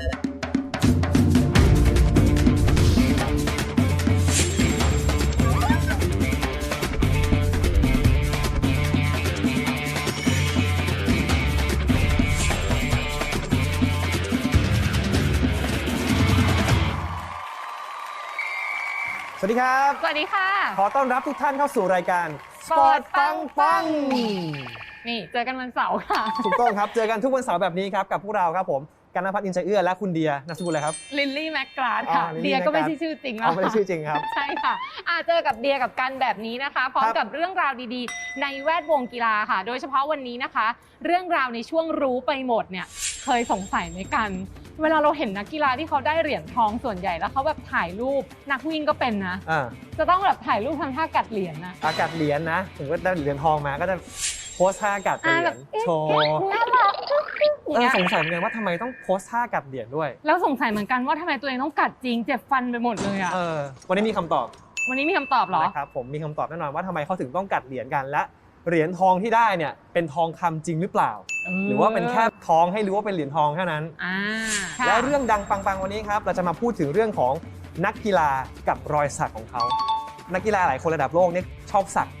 ั ดีครับ สวัสดีค่ะ ขอต้อนรับทุกท่านเข้าสู่รายการ Sport ปังปังงนี่ เจอกันวันเสาร์ค่ะ ถูกต้องครับ เจอกันทุกวันเสาร์แบบนี้ครับ กับพวกเราครับผม กันนภัทรอินใจเอื้อและคุณเดียนามสกุลอะไรครับ ลิลลี่แมกกราดค่ะอ๋อ Lily เดียก็ไม่ McGrath ใช่ชื่อจริงเอาไม่ได้ชื่อจริงครับ ใช่ค่ะอ่าเจอกับเดียกับกันแบบนี้นะคะ พร้อมครับกับเรื่องราวดีๆ ในแวดวงกีฬาค่ะ โดยเฉพาะวันนี้นะคะ เรื่องราวในช่วงรู้ไปหมดเนี่ย เคยสงสัยไหมกัน เวลาเราเห็นนักกีฬาที่เขาได้เหรียญทองส่วนใหญ่แล้วเขาแบบถ่ายรูปนักวิ่งก็เป็นนะ อ่าจะต้องแบบถ่ายรูปทำท่ากัดเหรียญนะ อากาศเหรียญนะ ถึงว่าได้เหรียญทองมาก็จะโพ สท่ากัดเหอ่ารีแบยบญเอ๊ะโชว์น่ารักอย่างเออเงี้ยสงสัยเหมือนกันว่าทำไมต้องโพสท่ากัดเหรียญด้วย แล้วสงสัยเหมือนกันว่าทำไมตัวเองต้องกัดจริงเจ็บฟันไปหมดเลยอะเออวันนี้มีคำตอบวันนี้มีคำตอบเหรอนะครับผมมีคำตอบแน่นอนว่าทำไมเขาถึงต้องกัดเหรียญกันและเหรียญทองที่ได้เนี่ยเป็นทองคำจริงหรือเปล่า หรือว่าเป็นแค่ทองให้รู้ว่าเป็นเหรียญทองแค่นั้นอ่าค่ะและเรื่องดังปังๆวันนี้ครับเราจะมาพูดถึงเรื่องของนักกีฬากับรอยสักของเขา นักกีฬาหลายคนระดับโลกเนี่ยชอบสักค่ะ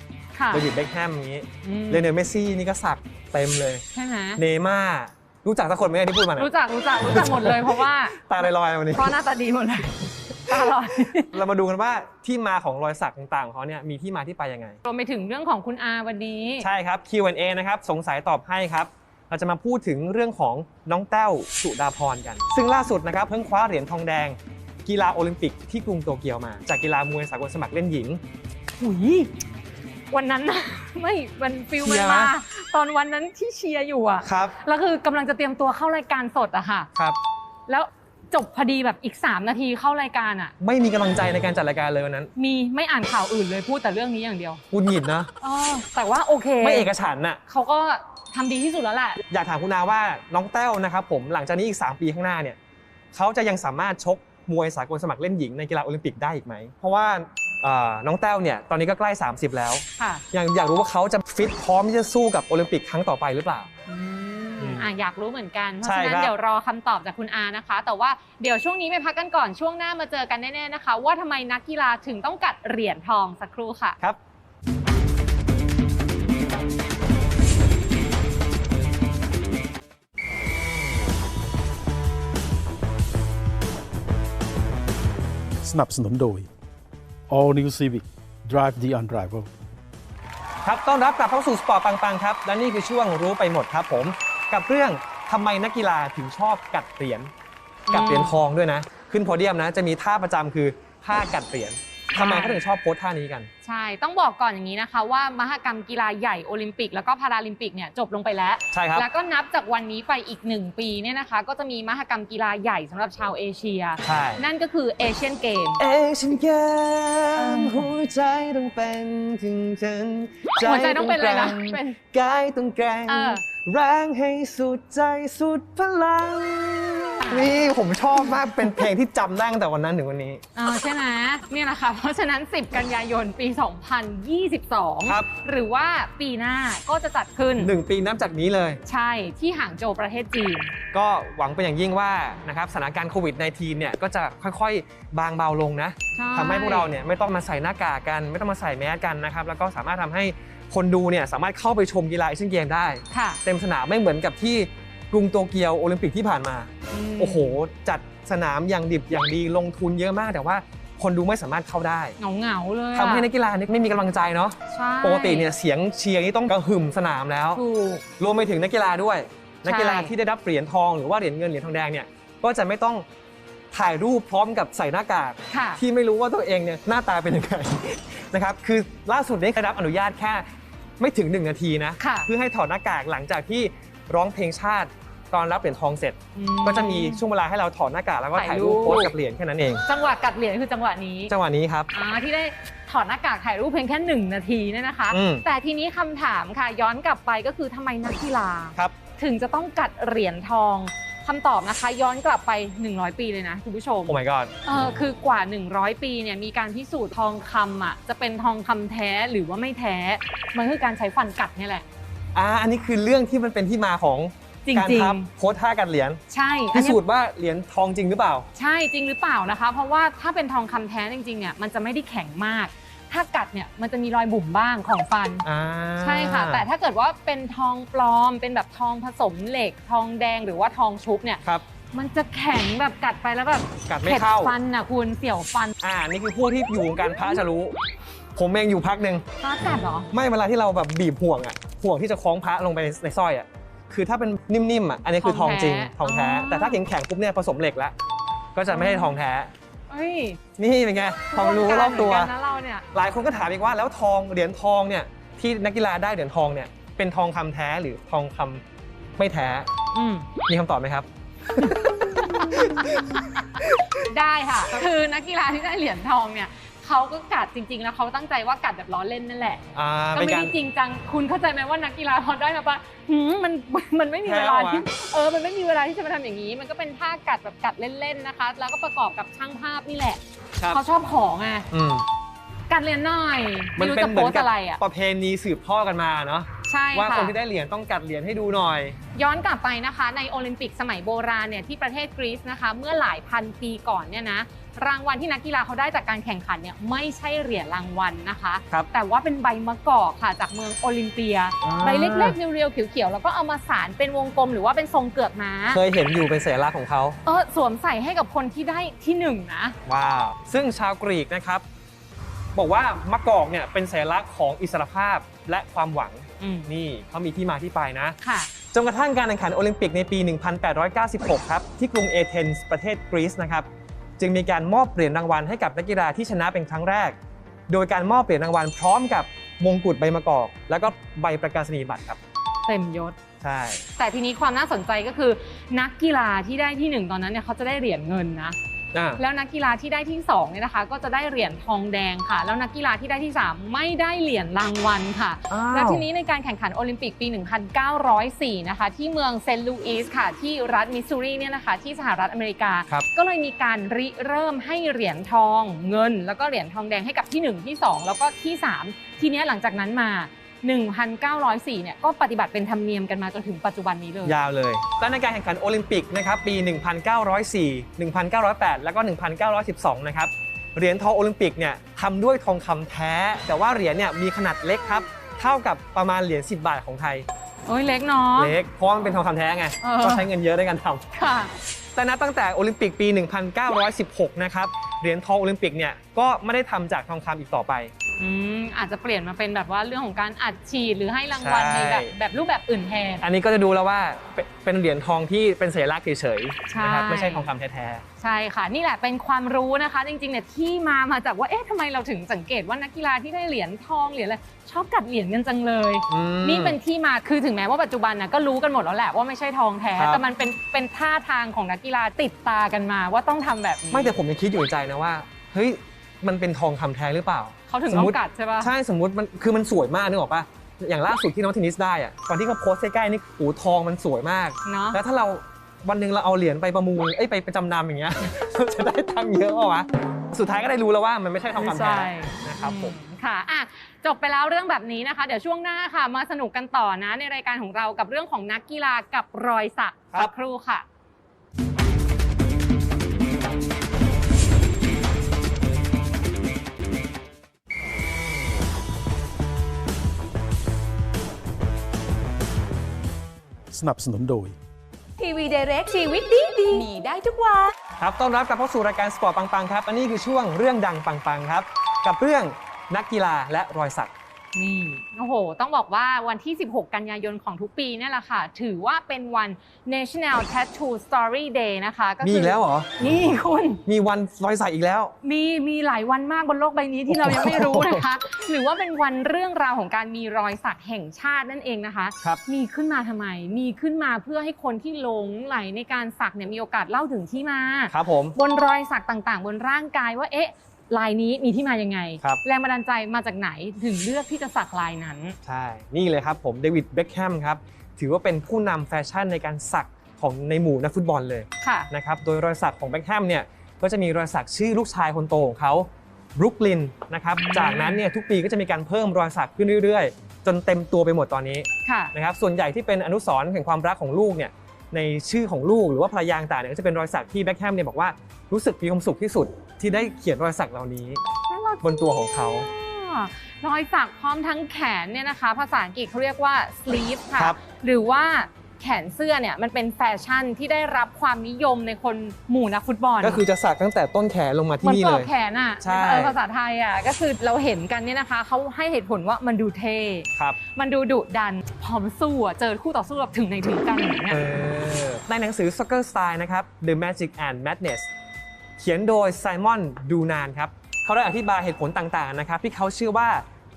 เดวิดเบคแฮมอย่างนี้อืมเลโอเนลเมสซี่นี่ก็สักเต็มเลย ใช่ไหมเนย์ม่าร์รู้จักสักคนไหมที่พูดมาเนี่ยรู้จักรู้จักรู้จักหมดเลยเพราะว่า ตาลอยๆวันนี้ เพราะหน้าตาดีหมดเลยตาลอยเรามาดูกันว่าที่มาของรอยสักต่างๆของเขาเนี่ยมีที่มาที่ไปยังไง รวมไปถึงเรื่องของคุณอาวันนี้ใช่ครับ Q&A นะครับ สงสัยตอบให้ครับ เราจะมาพูดถึงเรื่องของน้องแต้วสุดาพรกัน ซึ่งล่าสุดนะครับ เพิ่งคว้าเหรียญทองแดง กีฬาโอลิมปิกที่กรุงโตเกียวมา จากกีฬามวยสากลสมัครเล่นหญิงหุย วันนั้นนะ ไม่มันฟิลเชีมันยร์ไหม มา ตอนวันนั้นที่เชียร์อยู่อะครับแล้วคือกำลังจะเตรียมตัวเข้ารายการสดอะค่ะ ครับ แล้วจบพอดีแบบอีก 3 นาทีเข้ารายการอะไม่มีกำลังใจในการจัดรายการเลยวันนั้นมีไม่อ่านข่าวอื่นเลยพูดแต่เรื่องนี้อย่างเดียวหงุดหงิดนะอ๋อแต่ว่าโอเคไม่เอกฉันท์น่ะเขาก็ทำดีที่สุดแล้วแหละ อยากถามคุณนาว่าน้องแต้วนะครับผมหลังจากนี้อีก 3 ปีข้างหน้าเนี่ยเขาจะยังสามารถชกมวยสากลสมัครเล่นหญิงในกีฬาโอลิมปิกได้อีกไหมเพราะว่าเอ่อ น้องแต้วเนี่ยตอนนี้ก็ใกล้ 30 แล้วค่ะอยากอยากรู้ว่าเขาจะฟิตพร้อมที่จะสู้กับโอลิมปิกครั้งต่อไปหรือเปล่าอือืมมอะอยากรู้เหมือนกัน เพราะใช่ฉะนั้คนรับเดี๋ยวรอคำตอบจากคุณอานะคะ แต่ว่าเดี๋ยวช่วงนี้ไปพักกันก่อนช่วงหน้ามาเจอกันแน่ๆนะคะ ว่าทำไมนักกีฬาถึงต้องกัดเหรียญทองสักครู่ค่ะครับสนับสนุนโดย All New Civic Drive the Unrivaled ครับต้อนรับกลับเข้าสู่สปอร์ตปังๆครับ และนี่คือช่วงรู้ไปหมดครับผม กับเรื่องทำไมนักกีฬาถึงชอบกัดเหรียญกัดเหรียญทองด้วยนะ ขึ้นโพเดียมนะ จะมีท่าประจำคือท่ากัดเหรียญ ทำไมเขาถึงชอบโพสท่านี้กัน ใช่ ต้องบอกก่อนอย่างนี้นะคะ ว่ามหกรรมกีฬาใหญ่โอลิมปิก แล้วก็พาราลิมปิกเนี่ยจบลงไปแล้ว ใช่ครับ แล้วก็นับจากวันนี้ไปอีก 1 ปีเนี่ยนะคะ ก็จะมีมหกรรมกีฬาใหญ่สำหรับชาวเอเชีย ใช่ นั่นก็คือเอเชียนเกม เอฉันแกมหัวใจต้องเป็นถึงฉันหัวใจต้องเป็นอะไรนะเป็นกายต้องแกร่งเออแรงให้สุดใจสุดพลัง นี่ผมชอบมากเป็นเพลงที่จำได้ตั้งแต่วันนั้นถึงวันนี้อ่าใช่ไหมเนี่ยนะคะเพราะฉะนั้น 10 กันยายนปี2022ครับหรือว่าปีหน้าก็จะจัดขึ้น หนึ่งปีนับจากนี้เลย ใช่ที่ห่างโจวประเทศจีน ก็หวังเป็นอย่างยิ่งว่านะครับสถานการณ์โควิด -19 เนี่ยก็จะค่อยๆ บางเบาลงนะใช่ ทำให้พวกเราเนี่ยไม่ต้องมาใส่หน้ากากกัน ไม่ต้องมาใส่แมสกันนะครับ แล้วก็สามารถทำให้คนดูเนี่ยสามารถเข้าไปชมกีฬาเอเชียนเกมได้ ค่ะ เต็มสนามไม่เหมือนกับที่ กรุงโตเกียวโอลิมปิกที่ผ่านมามโอ้โห จัดสนามอย่างดิบอย่างดีลงทุนเยอะมาก แต่ว่าคนดูไม่สามารถเข้าได้เหงาเหงาๆเลยอะทำให้นักกีฬาเนี่ยไม่มีกำลังใจเนาะใช่ปกติเนี่ยเสียงเชียร์นี่ต้องกระหึ่มสนามแล้ว ถูก รวมไปถึงนักกีฬาด้วย นักกีฬาใช่ที่ได้รับเหรียญทองหรือว่าเหรียญเงินเหรียญทองแดงเนี่ยก็จะไม่ต้องถ่ายรูปพร้อมกับใส่หน้ากาก ค่ะ ที่ไม่รู้ว่าตัวเองเนี่ยหน้าตาเป็นยังไง นะครับคือล่าสุดนี้ได้รับอนุญาตแค่ไม่ถึง 1 นาทีนะ ค่ะ เพื่อให้ถอดหน้ากากหลังจากที่ร้องเพลงชาติ ตอนรับเหรียญทองเสร็จอืก็จะมีช่วงเวลาให้เราถอดหน้ากากแล้วก็ถ่ายรูปถ่ายรูปโพสกับเหรียญแค่นั้นเอง จังหวะกัดเหรียญคือจังหวะนี้ จังหวะนี้ครับอ่าที่ได้ถอดหน้ากากถ่ายรูปเพียงแค่หนึ่งนาทีเนี่ยนะคะอืมแต่ทีนี้คำถามค่ะย้อนกลับไปก็คือทำไมนักกีฬาครับถึงจะต้องกัดเหรียญทองคำตอบนะคะย้อนกลับไป 100 ปีเลยนะคุณผู้ชม โอ้ my god เออคือกว่า 100 ปีเนี่ยมีการพิสูจน์ทองคำอะจะเป็นทองคำแท้หรือว่าไม่แท้ มันคือการใช้ฟันกัดเนี่ยแหละอ่าอันนี้คือเรื่องที่มันเป็นที่มาของ จริงๆ การทับโพสท่ากันเหรียญใช่อัพินเนี้ยสูจน์ว่าเหรียญทองจริงหรือเปล่า ใช่จริงหรือเปล่านะคะ เพราะว่าถ้าเป็นทองคำแท้จริงๆเนี่ยมันจะไม่ได้แข็งมาก ถ้ากัดเนี่ยมันจะมีรอยบุ๋มบ้างของฟัน อ่าใช่ค่ะ แต่ถ้าเกิดว่าเป็นทองปลอม เป็นแบบทองผสมเหล็ก ทองแดงหรือว่าทองชุบเนี่ย ครับ มันจะแข็งแบบกัดไปแล้วแบบกัดไม่เผ็ดเข้าฟันน่ะคุณเสี่ยวฟันอ่านี่คือพวกที่อยู่วงการพระจะรู้ ผมเองอยู่พักหนึ่ง ฟ้ากัดเหรอ ไม่เวลาที่เราแบบบีบห่วงอะห่วงที่จะคล้องพระลงไปในในสร้อยอะ คือถ้าเป็นนิ่มๆอะอันนี้คือทองจริงทองแท้ แต่ถ้าแข็งๆปุ๊บเนี่ยผสมเหล็กแล้ว ก็จะไม่ใช่ทองแท้เอ้ยนี่เป็นไงทองรู้รอบตัวเหมืนกันนะเราเนี่ยหลายคนก็ถามอีกว่าแล้วทองเหรียญทองเนี่ยที่นักกีฬาได้เหรียญทองเนี่ยเป็นทองคำแท้หรือทองคำไม่แท้อืมมีคำตอบไหมครับ ได้ค่ะ คือนักกีฬาที่ได้เหรียญทองเนี่ย เขาก็กัดจริงๆแล้วเขาตั้งใจว่ากัดแบบล้อเล่นนั่นแหละ อ่าก็เป็นไม่การ ได้จริงจัง คุณเข้าใจไหมว่านักกีฬาพอได้มาปะหืมมันมันไม่มีเวลาที่แพ้เหรอวะเออ มันไม่มีเวลาที่จะมาทำอย่างนี้ มันก็เป็นท่ากัดแบบกัดเล่นๆนะคะ แล้วก็ประกอบกับช่างภาพนี่แหละครับ เขาชอบของไงอืมกัดเหรียญหน่อยมัไม่นรู้เป็นจะเหโพมือสนต์กับอะไรอะประเพณีสืบทอดกันมาเนาะใช่ว่าค่ะ คนที่ได้เหรียญต้องกัดเหรียญให้ดูหน่อย ย้อนกลับไปนะคะในโอลิมปิกสมัยโบราณเนี่ยที่ประเทศกรีซนะคะ เมื่อหลายพันปีก่อนเนี่ยนะ รางวัลที่นักกีฬาเขาได้จากการแข่งขันเนี่ยไม่ใช่เหรียญรางวัลนะคะ ครับแต่ว่าเป็นใบมะกอกค่ะจากเมืองโอลิมเปียอ่าใบเล็กๆเรียวๆเขียวๆแล้วก็เอามาสารเป็นวงกลมหรือว่าเป็นทรงเกือกม้าเคยเห็นอยู่เป็นสัญลักษณ์ของเขา เออสวมใส่ให้กับคนที่ได้ที่หนึ่งนะว้าว ซึ่งชาวกรีกนะครับ บอกว่ามะกอกเนี่ยเป็นสัญลักษณ์ของอิสรภาพและความหวัง อืมนี่เขามีที่มาที่ไปนะ ค่ะ จนกระทั่งการแข่งขันโอลิมปิกในปี 1896 ครับ ที่กรุงเอเธนส์ประเทศกรีซนะครับ จึงมีการมอบเหรียญรางวัลให้กับนักกีฬาที่ชนะเป็นครั้งแรก โดยการมอบเหรียญรางวัลพร้อมกับมงกุฎใบมะกอก แล้วก็ใบประกาศนียบัตรครับ เต็มยศ ใช่ แต่ทีนี้ความน่าสนใจก็คือ นักกีฬาที่ได้ที่หนึ่งตอนนั้นเนี่ยเขาจะได้เหรียญเงินนะอ่า แล้วนักกีฬาที่ได้ที่2เนี่ยนะคะ ก็จะได้เหรียญทองแดงค่ะ แล้วนักกีฬาที่ได้ที่ 3 ไม่ได้เหรียญรางวัลค่ะอ้าวแล้วทีนี้ในการแข่งขันโอลิมปิกปี 1904 นะคะ ที่เมืองเซนต์ลูอิสค่ะ ที่รัฐมิสซูรีเนี่ยนะคะที่สหรัฐอเมริกาครับก็เลยมีการริเริ่มให้เหรียญทองเงิน แล้วก็เหรียญทองแดงให้กับที่ 1 ที่ 2 แล้วก็ที่ 3 ทีเนี้ยหลังจากนั้นมา 1,904เนี่ยก็ปฏิบัติเป็นธรรมเนียมกันมาจนถึงปัจจุบันนี้เลย ยาวเลยและในการแข่งขันโอลิมปิกนะครับปี 1904 1908 แล้วก็ 1912 นะครับเหรียญทองโอลิมปิกเนี่ยทำด้วยทองคำแท้ แต่ว่าเหรียญเนี่ยมีขนาดเล็กครับเท่ากับประมาณเหรียญ10 บาทของไทยโอ้ยเล็กเนาะเล็กเพราะว่ามันเป็นทองคำแท้ไงเออก็ใช้เงินเยอะในการทำค่ะ แต่นับตั้งแต่โอลิมปิกปี 1916 นะครับ เหรียญทองโอลิมปิกเนี่ยก็ไม่ได้ทำจากทองคำอีกต่อไป อืมอาจจะเปลี่ยนมาเป็นแบบว่าเรื่องของการอัดฉีดหรือให้รางวัลใช่ในแบบแบบรูปแบบอื่นแทน อันนี้ก็จะดูแล้วว่าเป็นเป็นเหรียญทองที่เป็นสัญลักษณ์เฉยใช่ๆนะครับไม่ใช่ทองคำแท้ ใช่ค่ะ นี่แหละเป็นความรู้นะคะ จริงๆเนี่ยที่มามาจากว่าเอ๊ะทำไมเราถึงสังเกตว่านักกีฬาที่ได้เหรียญทองเหรียญอะไรชอบกัดเหรียญกันจังเลยๆอืม นี่เป็นที่มาคือถึงแม้ว่าปัจจุบันนะก็รู้กันหมดแล้วแหละว่าไม่ใช่ทองแท้ครับ แต่มันเป็นเป็นท่าทางของนักกีฬาติดตากันมาว่าต้องทำแบบนี้ไม่แต่ผมยังคิดอยู่ในใจนะว่าเฮ้ยมันเป็นทองคำแท้หรือเปล่า เขาถึงสมต้อมุติ งกัดใช่ปะ ใช่สมมุติมันคือมันสวยมากนึกออกปะอย่างล่าสุดที่น้องเทนนิสได้อะตอนที่เขาโพสต์ใกล้ๆนี่โอ้ทองมันสวยมาก เนาะแล้วถ้าเรา วันหนึ่งเราเอาเหรียญไปประมูลเอ้ยไปไปจำนำอย่างเงี้ยเราจะได้ตังค์เยอะเปล่าวะสุดท้ายก็ได้รู้แล้วว่ามันไม่ใช่ทองคำแท้นะครับผมอืค่ะอะ จบไปแล้วเรื่องแบบนี้นะคะ เดี๋ยวช่วงหน้าค่ะ มาสนุกกันต่อนะ ในรายการของเรากับเรื่องของนักกีฬากับรอยสักครับสักครู่ค่ะสนับสนุนโดย ทีวีเดเร็กชีวิตดีดีมีได้ทุกวันครับต้อนรับกลับเข้าสู่รายการสปอร์ตปังๆครับ อันนี้คือช่วงเรื่องดังปังๆครับ กับเรื่องนักกีฬาและรอยสัก นี่โอ้โห ต้องบอกว่าวันที่ 16 กันยายนของทุกปีเนี่ยแหละค่ะ ถือว่าเป็นวัน National Tattoo Story Day นะคะ ก็มีคือีกแล้วเหรอ นี่คุณ มีวันรอยสักอีกแล้ว มีมีหลายวันมากบนโลกใบนี้ที่เรายังไม่รู้นะคะ หรือว่าเป็นวันเรื่องราวของการมีรอยสักแห่งชาตินั่นเองนะคะ ครับ มีขึ้นมาทำไม มีขึ้นมาเพื่อให้คนที่หลงไหลในการสักเนี่ยมีโอกาสเล่าถึงที่มา ครับผม บนรอยสักต่างๆ บนร่างกายว่าเอ๊ะ ลายนี้มีที่มายังไง ครับ แรงบันดาลใจมาจากไหนถึงเลือกที่จะสักลายนั้น ใช่ นี่เลยครับผมเดวิดเบคแฮมครับ ถือว่าเป็นผู้นำแฟชั่นในการสักของในหมู่นักฟุตบอลเลยค่ะ นะครับ โดยรอยสักของแบ็คแฮมเนี่ยก็จะมีรอยสักชื่อลูกชายคนโตของเขาบรุกลินนะครับ จากนั้นเนี่ยทุกปีก็จะมีการเพิ่มรอยสักขึ้นเรื่อยๆ จนเต็มตัวไปหมดตอนนี้ค่ะ นะครับ ส่วนใหญ่ที่เป็นอนุสรณ์แห่งความรักของลูกเนี่ยในชื่อของลูกหรือว่าภรรยาต่างๆเนี่ยก็จะเป็นรอยสักที่แบ็คแฮมเนี่ยบอกว่ารู้สึกมีความสุขที่สุด ที่ได้เขียนรอยสักเหล่านี้บนตัวของเขาอ่ารอยสักพร้อมทั้งแขนเนี่ยนะคะ ภาษาอังกฤษเขาเรียกว่า sleeve ค่ะ ครับ หรือว่าแขนเสื้อเนี่ยมันเป็นแฟชั่นที่ได้รับความนิยมในคนหมู่นักฟุตบอล ก็คือจะสักตั้งแต่ต้นแขนลงมาเหที่มือนนี่ปลเลอกย แขนอะใช่ เออภาษาไทยอะก็คือเราเห็นกันเนี่ยนะคะ เขาให้เหตุผลว่ามันดูเท่ ครับมันดูดุดันพอมาสู้อะเจอคู่ต่อสู้แบบถึงในถึงกันอย่างเงี้ย เออในหนังสือ Soccer Style นะครับ The Magic and Madness เขียนโดยไซมอนดูนานครับเขาได้อธิบายเหตุผลต่างๆนะครับที่เขาเชื่อว่า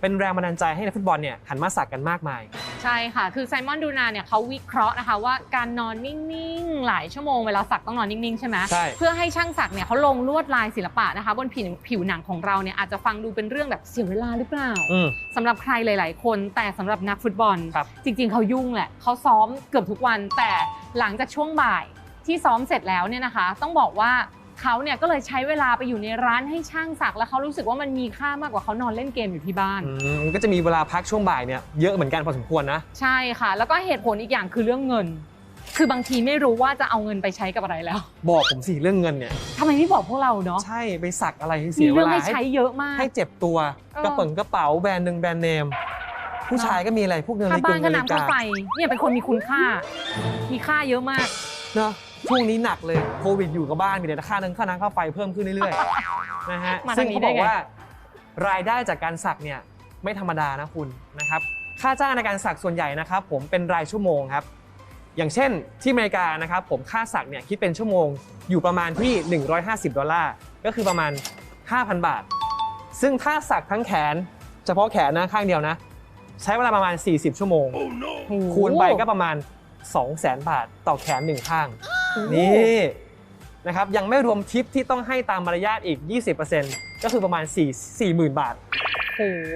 เป็นแรงบันดาลใจให้นักฟุตบอลเนี่ยหันมาสักกันมากมาย ใช่ค่ะ คือไซมอนดูนาเนี่ยเขาวิเคราะห์นะคะว่าการนอนนิ่งๆ หลายชั่วโมงเวลาสักต้องนอนนิ่งๆ ใช่ไหมใช่ เพื่อให้ช่างสักเนี่ยเขาลงลวดลายศิลปะนะคะ บนผิวผิวหนังของเราเนี่ยอาจจะฟังดูเป็นเรื่องแบบเสียเวลาหรือเปล่า อืม สำหรับใครหลาย ๆ คนแต่สำหรับนักฟุตบอล ครับ จริง ๆ เขายุ่งแหละเขาซ้อมเกือบทุกวัน แต่หลังจากช่วงบ่ายที่ซ้อมเสร็จแล้วเนี่ยนะคะ ต้องบอกว่า เขาเนี่ยก็เลยใช้เวลาไปอยู่ในร้านให้ช่างสักแล้วเขารู้สึกว่ามันมีค่ามากกว่าเขานอนเล่นเกมอยู่ที่บ้าน อืมมันก็จะมีเวลาพักช่วงบ่ายเนี่ยเยอะเหมือนกันพอสมควรนะ ใช่ค่ะ แล้วก็เหตุผลอีกอย่างคือเรื่องเงิน คือบางทีไม่รู้ว่าจะเอาเงินไปใช้กับอะไรแล้วบอกผมสิเรื่องเงินเนี่ย ทำไมไม่บอกพวกเราเนาะใช่ไปสักอะไรให้มีเสียเวเรื่องลาให้ให้ใช้เยอะมาก ให้เจ็บตัวเออ กระเป๋ากระเป๋าแบรนด์หนึ่งแบรนด์เนม ผู้ชายก็มีอะไรพวกเงินค่าฬิกบ้านงค่านาฬิน้ำค่ากาไฟเนี่ยเป็นคนมีคุณค่า มีค่าเยอะมาก เนาะ ช่วงนี้หนักเลยโควิดอยู่กับบ้านมีแต่ค่าน้ำค่าน้ำค่าไฟเพิ่มขึ้นเรื่อยๆนะฮะมาซึ่ทางงนี้เขาบอกได้ไงว่ารายได้จากการสักเนี่ยไม่ธรรมดานะคุณนะครับค่าจ้างในการสักส่วนใหญ่นะครับผมเป็นรายชั่วโมงครับอย่างเช่นที่อเมริกานะครับผมค่าสักเนี่ยคิดเป็นชั่วโมงอยู่ประมาณที่ 150 ดอลลาร์ก็คือประมาณ 5,000 บาท ซึ่งถ้าสักทั้งแขนเฉพาะแขนนะข้างเดียวนะ ใช้เวลาประมาณ 40 ชั่วโมง คูณไปก็ประมาณ 200,000 บาทต่อแขนหนึ่งข้าง นี่นะครับยังไม่รวมทิปที่ต้องให้ตามมารยาทอีก 20%ก็คือประมาณ 4 40,000 บาทโอ้โห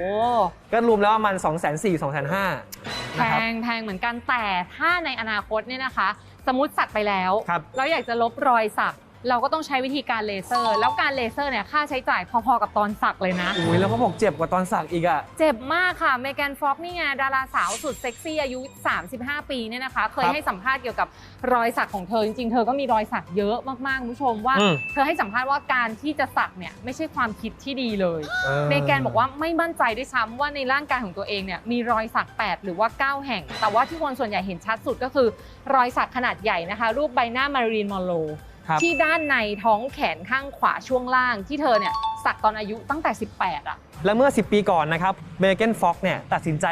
ก็รวมแล้วประมาณ 2 4 0 0 0 2 5 0 0 0แพนะครับงแพงเหมือนกันแต่ถ้าในอนาคตเนี่ยนะคะ สมมติสักไปแล้วครับเราอยากจะลบรอยสัก เราก็ต้องใช้วิธีการเลเซอร์ แล้วการเลเซอร์เนี่ยค่าใช้จ่ายพอๆกับตอนสักเลยนะ อุ้ยแล้วเขาบอกเจ็บกว่าตอนสักอีกอะเจ็บมากค่ะเมแกนฟ็อกนี่ไงดาราสาวสุดเซ็กซี่อายุ 35 ปีเนี่ยนะคะ เคยครับให้สัมภาษณ์เกี่ยวกับรอยสักของเธอจริงๆ เธอก็มีรอยสักเยอะมากๆคุณผู้ชมว่า อืม เธอให้สัมภาษณ์ว่าการที่จะสักเนี่ยไม่ใช่ความคิดที่ดีเลยออเมแกนบอกว่าไม่มั่นใจด้วยซ้ำว่าในร่างกายของตัวเองเนี่ยมีรอยสัก 8 หรือว่า 9 แห่ง แต่ว่าที่คนส่วนใหญ่เห็นชัดสุดก็คือ รอยสักขนาดใหญ่นะคะ รูปใบหน้ามารีนมอลโลครับ ที่ด้านในท้องแขนข้างขวาช่วงล่างที่เธอเนี่ยสักตอนอายุตั้งแต่ 18 อะ และเมื่อ 10 ปีก่อนนะครับเมแกนฟ็อกเนี่ยตัดสินใจ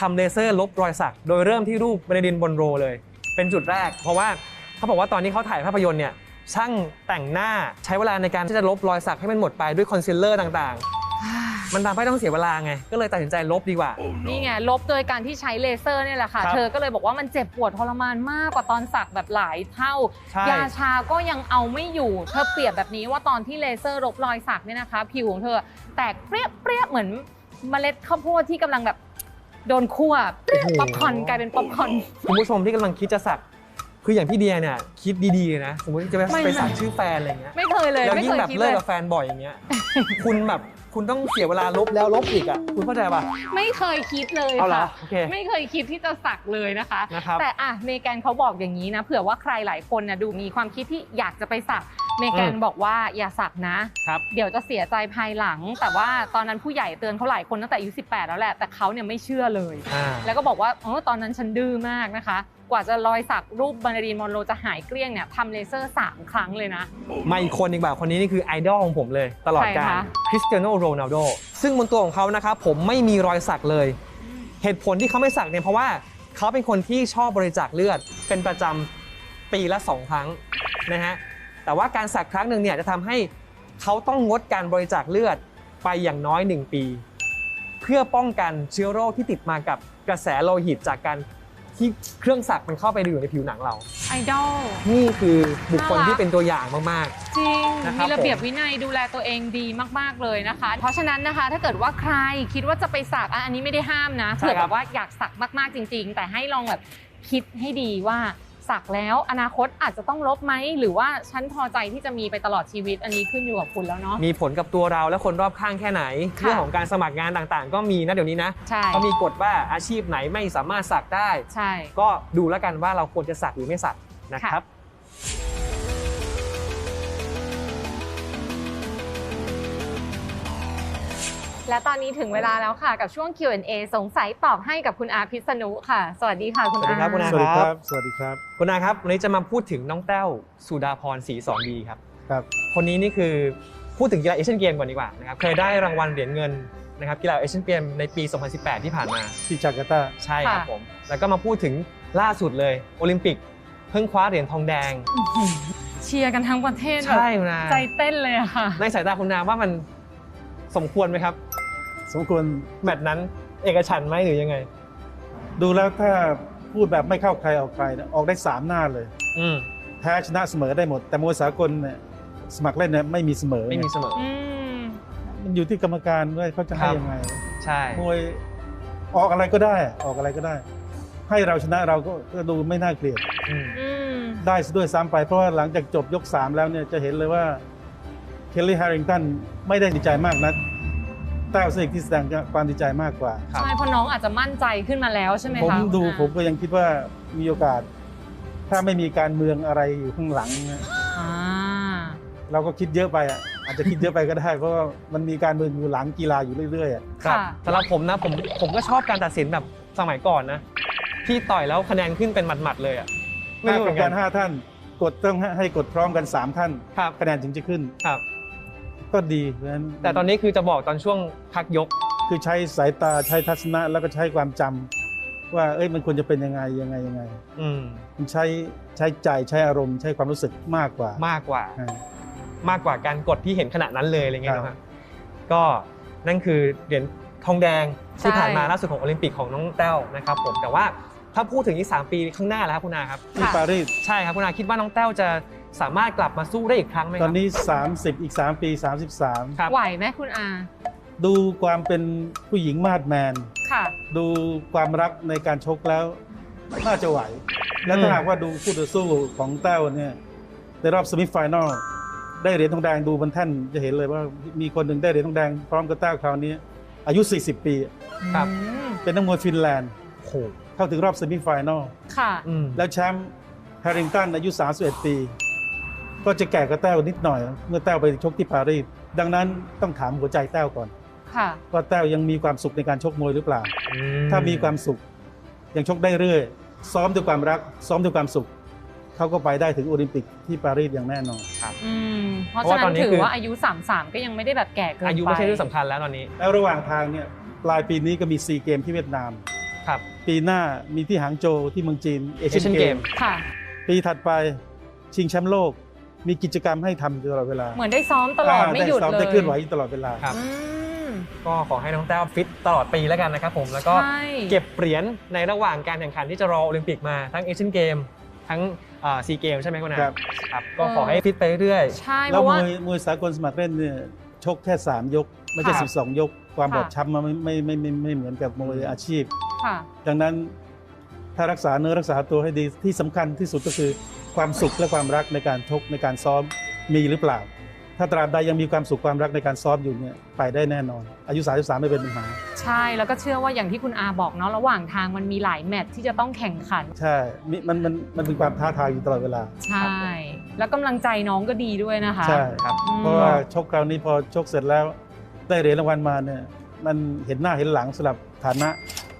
ทำเลเซอร์ลบรอยสัก โดยเริ่มที่รูปเบรดินบนโรเลย เป็นจุดแรก เพราะว่าเขาบอกว่าตอนนี้เขาถ่ายภาพยนตร์เนี่ยช่างแต่งหน้าใช้เวลาในการที่จะลบรอยสักให้มันหมดไปด้วยคอนซีลเลอร์ต่างๆ มันทำให้ต้องเสียเวลาไง ก็เลยตัดสินใจลบดีกว่า นี่ไงลบโดยการที่ใช้เลเซอร์เนี่ยแหละค่ะ ครับ เธอก็เลยบอกว่ามันเจ็บปวดทรมานมากกว่าตอนสักแบบหลายเท่า ใช่ ยาชาก็ยังเอาไม่อยู่ เธอเปรียบแบบนี้ว่าตอนที่เลเซอร์ลบรอยสักเนี่ยนะคะ ผิวของเธอแตกเปรี้ยเปรี้ยเหมือนเมล็ดข้าวโพดที่กำลังแบบโดนคั่วเปรี้ยโอ้โห ป๊อปคอร์นกลายเป็นป๊อปคอร์น คุณผู้ชมที่กำลังคิดจะสัก คืออย่างพี่เดียเนี่ยคิดดีๆเลยนะสมมติจะไปไม่ ไปสักชื่อแฟนอะไรเงี้ยไม่เคยเลย แล้วไม่ยิ่เคงยแบบคิดเลิเลกย กับแฟนบ่อยอย่างเงี้ย คุณแบบ คุณต้องเสียเวลาลบแล้วลบอีกอะคุณเข้าใจป่ะ ไม่เคยคิดเลยเอาเหรอค่ะ โอเคไม่เคยคิดที่จะสักเลยนะคะ นะครับ แต่อะเมแกนเขาบอกอย่างนี้นะเผื่อว่าใครหลายคนนะดูมีความคิดที่อยากจะไปสักเมแกนอืม บอกว่าอย่าสักนะ ครับ เดี๋ยวจะเสียใจภายหลัง แต่ว่าตอนนั้นผู้ใหญ่เตือนเขาหลายคนตั้งแต่อายุ18 แล้วแหละแต่เขาเนี่ยไม่เชื่อเลย อ่า แล้วก็บอกว่าเออตอนนั้นฉันดื้อมากนะคะ กว่าจะรอยสักรูปบานารีนมอนโรจะหายเกลี้ยงเนี่ยทำเลเซอร์ 3 ครั้งเลยนะ มาอีกคนอีกแบบคนนี้นี่คือไอดอลของผมเลยตลอดใครการคะคริสเตียโนโรนัลโดซึ่งบนตัวของเขานะครับผมไม่มีรอยสักเลย เหตุผลที่เขาไม่สักเนี่ยเพราะว่าเขาเป็นคนที่ชอบบริจาคเลือดเป็นประจำปีละ 2 ครั้งนะฮะแต่ว่าการสักครั้งหนึ่งเนี่ยจะทำให้เขาต้องงดการบริจาคเลือดไปอย่างน้อย 1 ปี เพื่อป้องกันเชื้อโรคที่ติดมากับกระแสโลหิตจากการ ที่เครื่องสักมันเข้าไปอยู่ในผิวหนังเรา ไอดอล นี่คือบุคคลน่ารักที่เป็นตัวอย่างมาก จริง นะครับมีระเบียบผม วินัยดูแลตัวเองดีมาก ๆ เลยนะคะ เพราะฉะนั้นนะคะ ถ้าเกิดว่าใครคิดว่าจะไปสักอะอันนี้ไม่ได้ห้ามนะ ใช่เผื่อคแบรับบว่าอยากสักมาก ๆ จริง ๆ แต่ให้ลองแบบคิดให้ดีว่า สักแล้วอนาคตอาจจะต้องลบไหมหรือว่าฉันพอใจที่จะมีไปตลอดชีวิตอันนี้ขึ้นอยู่กับคุณแล้วเนาะ มีผลกับตัวเราและคนรอบข้างแค่ไหน ค่ะเรื่องของการสมัครงานต่างๆ ก็มีนะเดี๋ยวนี้นะใช่ เขามีกฎว่าอาชีพไหนไม่สามารถสักได้ ใช่ ก็ดูแล้วกันว่าเราควรจะสักหรือไม่สักนะครับ และตอนนี้ถึงเวลาแล้วค่ะ กับช่วง Q&A สงสัยตอบให้กับคุณอาพิษณุค่ะ สวัสดีค่ะคุณสวัสดีอาครับคุณอา สวัสดีครับ สวัสดีครับ คุณนาครับวันนี้จะมาพูดถึงน้องแต้วสุดาพรศรีสอนดีครับ ครับ คนนี้นี่คือพูดถึงกีฬาเอเชียนเกมก่อนดีกว่านะครับ เคยได้รางวัลเหรียญเงินนะครับกีฬาเอเชียนเกมในปี 2018 ที่ผ่านมา ที่จาการ์ตา ใช่ครับผม แล้วก็มาพูดถึงล่าสุดเลยโอลิมปิก เพิ่งคว้าเหรียญทองแดงอื้อหือเชียร์กันทั้งประเทศแบบใช่คุณนาใจเต้นเลยอะค่ะ ในสายตาคุณนาว่ามันสมควรไหมครับ สมควรแมตช์นั้นเอกฉันท์ไหมหรือยังไง ดูแล้วถ้าพูดแบบไม่เข้าใครออกใครเนี่ยออกได้สามหน้าเลย อืมแพ้ชนะเสมอได้หมด แต่มวยสากลเนี่ยสมัครเล่นเนี่ยไม่มีเสมอไม่มีเสมอ อืม มันอยู่ที่กรรมการด้วยเขาจะให้ครับ ยังไงใช่ มวยออกอะไรก็ได้ออกอะไรก็ได้ ให้เราชนะเราก็ก็ดูไม่น่าเกลียด อืม อืม ได้ซะด้วยซ้ำไปเพราะว่าหลังจากจบยก 3 แล้วเนี่ยจะเห็นเลยว่าเคลลี่แฮร์ริงตันไม่ได้ดีใจมากนะ แต้วสนิทที่แสดงความดีใจมากกว่าครับใช่เพราะน้องอาจจะมั่นใจขึ้นมาแล้วใช่ไหมผมคะดูคุณอาผมก็ยังคิดว่ามีโอกาส ถ้าไม่มีการเมืองอะไรอยู่ข้างหลังนะอ่าเราก็คิดเยอะไปอะอาจจะคิดเยอะไปก็ได้ เพราะว่ามันมีการเมืองอยู่หลังกีฬาอยู่เรื่อยๆอะครับค่ะสำหรับผมนะผมผมก็ชอบการตัดสินแบบสมัยก่อนนะที่ต่อยแล้วคะแนนขึ้นเป็นหมัดๆเลยอะไม่ถ้ารู้เหกรมืรอมนกักานรห้าท่านกดต้องให้ให้กดพร้อมกัน 3 ท่านครับคะแนนถึงจะขึ้นครับ ก็ดีเพราะฉะนั้นแต่ตอนนี้คือจะบอกตอนช่วงพักยก คือใช้สายตาใช้ทัศนะแล้วก็ใช้ความจำว่าเอ้ยมันควรจะเป็นยังไงยังไงยังไง อืมมันใช้ใช้ใจใช้อารมณ์ใช้ความรู้สึกมากกว่ามากกว่า อ่า มากกว่าการกดที่เห็นขณะนั้นเลยอะไรเงี้ยครับ นะครับก็นั่นคือเหรียญทองแดงที่ใช่ผ่านมาล่าสุดของโอลิมปิกของน้องแต้วนะครับผมแต่ว่าถ้าพูดถึงอีก3ปีข้างหน้าแล้วครับคุณอาครับ ที่ปารีสใช่ครับคุณอาคิดว่าน้องแต้วจะ สามารถกลับมาสู้ได้อีกครั้งไหมคตรัอนนี้ 30 อีก 3 ปี33ครับไหวไหมคุณอาดูความเป็นผู้หญิงมาดแมน ค่ะดูความรักในการชกแล้ว น่าจะไหว และถ้าหากว่าดูคู่ต่อสู้ของแต้วเนี่ยในรอบสมิฟไฟแนลได้เหรียญทองแดงดูบนแท่นจะเห็นเลยว่ามีคนหนึ่งได้เหรียญทองแดงพร้อมกับแต้วคราวนี้ อายุ 40 ปี ครับ อืมเป็นนักมวยฟินแลนด์โอ้โหเข้าถึงรอบสมิฟไฟแนลค่ะ อืม แล้วแชมป์แฮร์ริงตันอายุ 31 ปี ก็จะแก่กว่าแต้วนิดหน่อย เมื่อแต้วไปชกที่ปารีสดังนั้นต้องถามหัวใจแต้วก่อนค่ะว่าแต้วยังมีความสุขในการชกมวยหรือเปล่าอืถ้ามีความสุขยังชกได้เรื่อย ซ้อมด้วยความรัก ซ้อมด้วยความสุขเขาก็ไปได้ถึงโอลิมปิกที่ปารีสอย่างแน่นอนอืมเพราะเพราะฉะว่าตนั้อนนนี้ถือคือว่าอายุ 33 ก็ยังไม่ได้แบบแก่เกินไปอายุไม่ใช่เรื่องสำคัญแล้วตอนนี้ แล้วระหว่างทางเนี่ยปลายปีนี้ก็มีซีเกมที่เวียดนามครับ ปีหน้ามีที่หางโจวที่เมืองจีนเอเชีย Asian นเกม Game ค่ะ ปีถัดไปชิงแชมป์โลก มีกิจกรรมให้ทำอยู่ตลอดเวลาเหมือนได้ซ้อมตลอดไม่หยุดซ้อมเลยได้เคลื่อนไหวอยู่ตลอดเวลา ครับ อืมก็ขอให้น้องแต้วฟิตตลอดปีแล้วกันนะครับผมแล้วก็ ใช่เก็บเหรียญในระหว่างการแข่งขันที่จะรอโอลิมปิกมาทั้งเอเชียนเกมทั้งซีเกมใช่ไหมคุณอาครับ ครับก็ขอให้ฟิตไปเรื่อย ใช่เพแล้วราะมว่า วยมวยสากลสมัครเล่นเนี่ยชกแค่ 3 ยก ไม่ใช่ ค่ะ12 ยก ความค่ะ บอบช้ำมันไม่ไม่ไม่ไม่ไม่ไม่เหมือนกับมวยอาชีพ ค่ะ ดังนั้นถ้ารักษาเนื้อรักษาตัวให้ดีที่สำคัญที่สุดก็คือ ความสุขและความรักในการชกในการซ้อมมีหรือเปล่า ถ้าตราบใดยังมีความสุขความรักในการซ้อมอยู่เนี่ยไปได้แน่นอน อายุ 33 ไม่เป็นปัญหา ใช่แล้วก็เชื่อว่าอย่างที่คุณอาบอกเนาะระหว่างทางมันมีหลายแมตช์ที่จะต้องแข่งขัน ใช่มิมันมันมันเป็นความท้าทายอยู่ตลอดเวลา ใช่ แล้วกำลังใจน้องก็ดีด้วยนะคะใช่ๆครับอืมเพราะว่าชกคราวนี้พอชกเสร็จแล้วได้เหรียญรางวัลมาเนี่ยมันเห็นหน้าเห็นหลังสำหรับฐานะ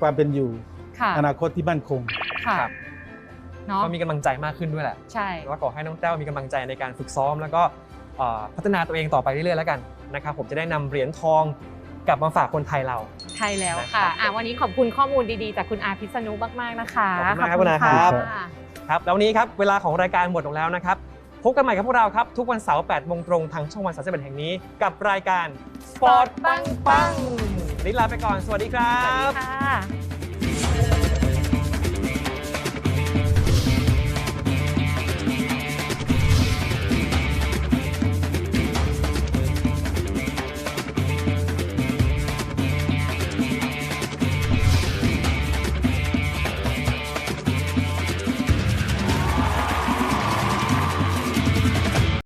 ความเป็นอยู่ ค่ะอนาคตที่มั่นคง ค่ะ ครับ เนาะก็มีกำลังใจมากขึ้นด้วยแหละใช่แล้วก็ขอให้น้องแต้วมีกำลังใจในการฝึกซ้อม แล้วก็เอ่อพัฒนาตัวเองต่อไปเรื่อยๆแล้วกันนะครับผมจะได้นำเหรียญทองกลับมาฝากคนไทยเราใช่แล้วนะครัค่ะบอะ วันนี้ขอบคุณข้อมูลดีๆ จากคุณอาพิษณุมากๆนะคะขอบคุณมากครับคุณอาครับะครับแล้ววันนี้ครับเวลาของรายการหมดลงแล้วนะครับพบกันใหม่กับพวกเราครับ ทุกวันเสาร์8โมงตรงทางช่องวัน31แห่งนี้ กับรายการสปอร์ตปังปังวันนี้ลาไปก่อน สวัสดีครัสวัสดีบค่ะ